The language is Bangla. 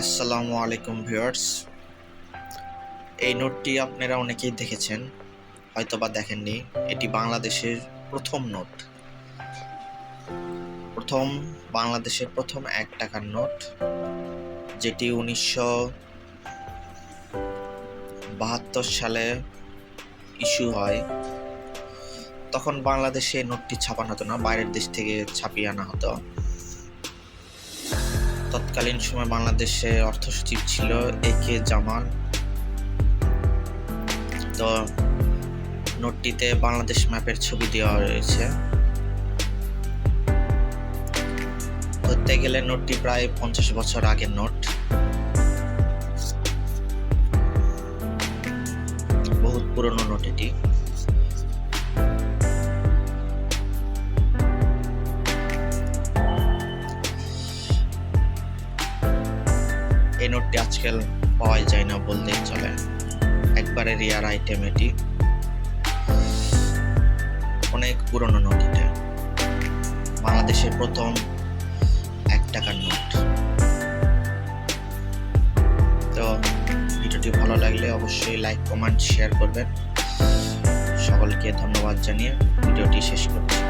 আসসালামু আলাইকুম ভিউয়ার্স। এই নোটটি আপনারা অনেকেই দেখেছেন হয়তো বা দেখেননি। এটি বাংলাদেশের প্রথম নোট। প্রথম, বাংলাদেশের প্রথম এক টাকার নোট, যেটি উনিশশো বাহাত্তর সালে ইস্যু হয়। তখন বাংলাদেশে নোটটি ছাপানো হতো না, বাইরের দেশ থেকে ছাপিয়ে আনা হতো। তৎকালীন সময় বাংলাদেশে অর্থ সচিব ছিল এ কে জামান। তো নোটটিতে বাংলাদেশ ম্যাপের ছবি দেওয়া রয়েছে। ধরতে গেলে নোটটি প্রায় পঞ্চাশ বছর আগের নোট। বহুত পুরনো নোট এটি। এই নোটটি আজকাল পাওয়াই যায় না, বললেই চলে। একবারে রিয়ার আইটেম এটি। অনেক পুরনো নোট এটা। বাংলাদেশের প্রথম এক টাকার নোট। তো ভিডিওটি ভালো লাগলে অবশ্যই লাইক, কমেন্ট, শেয়ার করবেন। সকলকে ধন্যবাদ জানিয়ে ভিডিওটি শেষ করছি।